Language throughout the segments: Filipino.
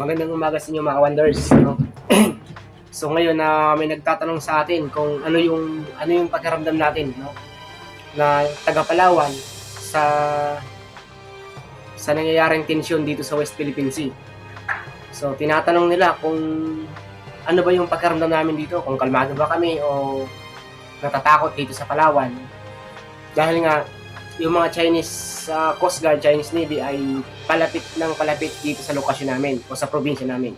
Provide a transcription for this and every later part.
Magandang umaga sa inyo mga wonders, no? so ngayon na may nagtatanong sa atin kung ano yung ano yung pakiramdam natin, no? Na taga Palawan sa sa nangyayaring tensyon dito sa West Philippine Sea. So tinatanong nila kung ano ba yung pakiramdam namin dito, kung kalmado ba kami o natatakot dito sa Palawan. Dahil nga yung mga Chinese uh, Coast Guard, Chinese Navy ay palapit ng palapit dito sa lokasyon namin o sa probinsya namin.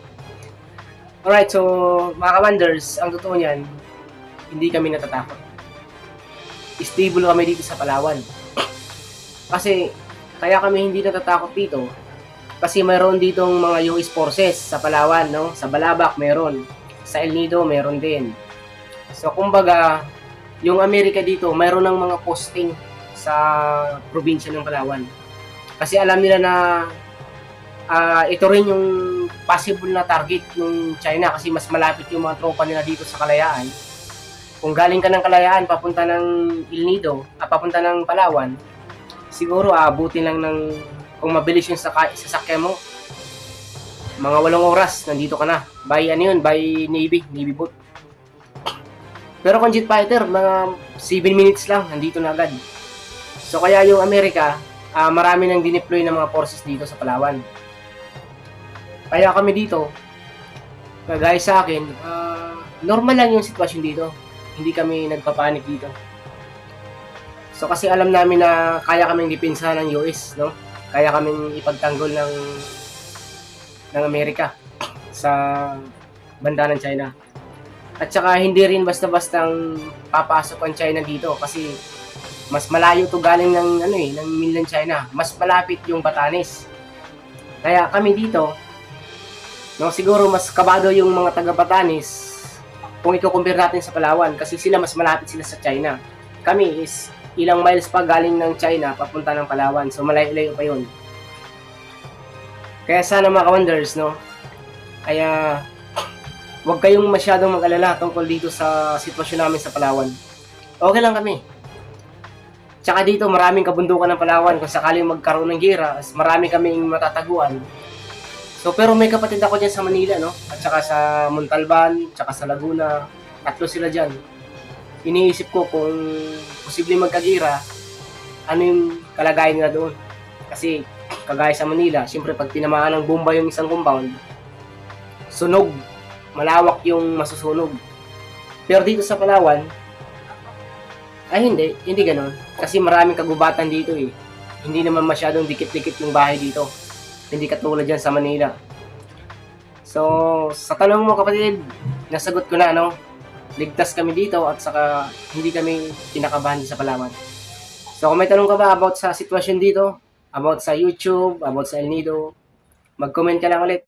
Alright, so mga ka-wonders, ang totoo niyan, hindi kami natatakot. Stable kami dito sa Palawan. Kasi, kaya kami hindi natatakot dito, kasi mayroon ditong mga US forces sa Palawan, no? Sa Balabac meron. Sa El Nido meron din. So, kumbaga, yung Amerika dito, mayroon ng mga posting sa probinsya ng Palawan. Kasi alam nila na ah, ito rin yung possible na target ng China kasi mas malapit yung mga tropa nila dito sa Kalayaan. Kung galing ka ng Kalayaan papunta ng El Nido, ah, papunta ng Palawan, siguro aabutin lang ng kung mabilis yung saka, sasakyan mo, mga walong oras, nandito ka na. By ano yun, by Navy, Navy boat. Pero kung jet fighter, mga 7 minutes lang, nandito na agad. So kaya yung Amerika, ah, marami nang dineploy ng mga forces dito sa Palawan. Kaya kami dito, kagaya sa akin, ah, normal lang yung sitwasyon dito. Hindi kami nagpapanik dito. So kasi alam namin na kaya kaming depensa ng US, no? Kaya kaming ipagtanggol ng ng Amerika sa banda ng China. At saka hindi rin basta-bastang papasok ang China dito kasi mas malayo to galing ng ano eh, ng mainland China. Mas malapit yung Batanes. Kaya kami dito, no, siguro mas kabado yung mga taga Batanes kung i-compare natin sa Palawan kasi sila mas malapit sila sa China. Kami is ilang miles pa galing ng China papunta ng Palawan. So malayo-layo pa yun. Kaya sana mga ka-wonders, no? Kaya huwag kayong masyadong mag-alala tungkol dito sa sitwasyon namin sa Palawan. Okay lang kami. Tsaka dito, maraming kabundukan ng Palawan. Kung sakaling magkaroon ng gira, marami kaming matataguan. So, pero may kapatid ako dyan sa Manila, no? At saka sa Montalban, tsaka sa Laguna. Tatlo sila dyan. Iniisip ko kung posible magkagira, ano yung kalagayan nila doon. Kasi, kagaya sa Manila, siyempre pag tinamaan ng bomba yung isang compound, sunog. Malawak yung masusunog. Pero dito sa Palawan, ay hindi, hindi ganon. Kasi maraming kagubatan dito eh. Hindi naman masyadong dikit-dikit yung bahay dito. Hindi katulad dyan sa Manila. So, sa tanong mo kapatid, nasagot ko na no. Ligtas kami dito at saka hindi kami kinakabahan sa Palawan. So, kung may tanong ka ba about sa sitwasyon dito, about sa YouTube, about sa El Nido, mag-comment ka lang ulit.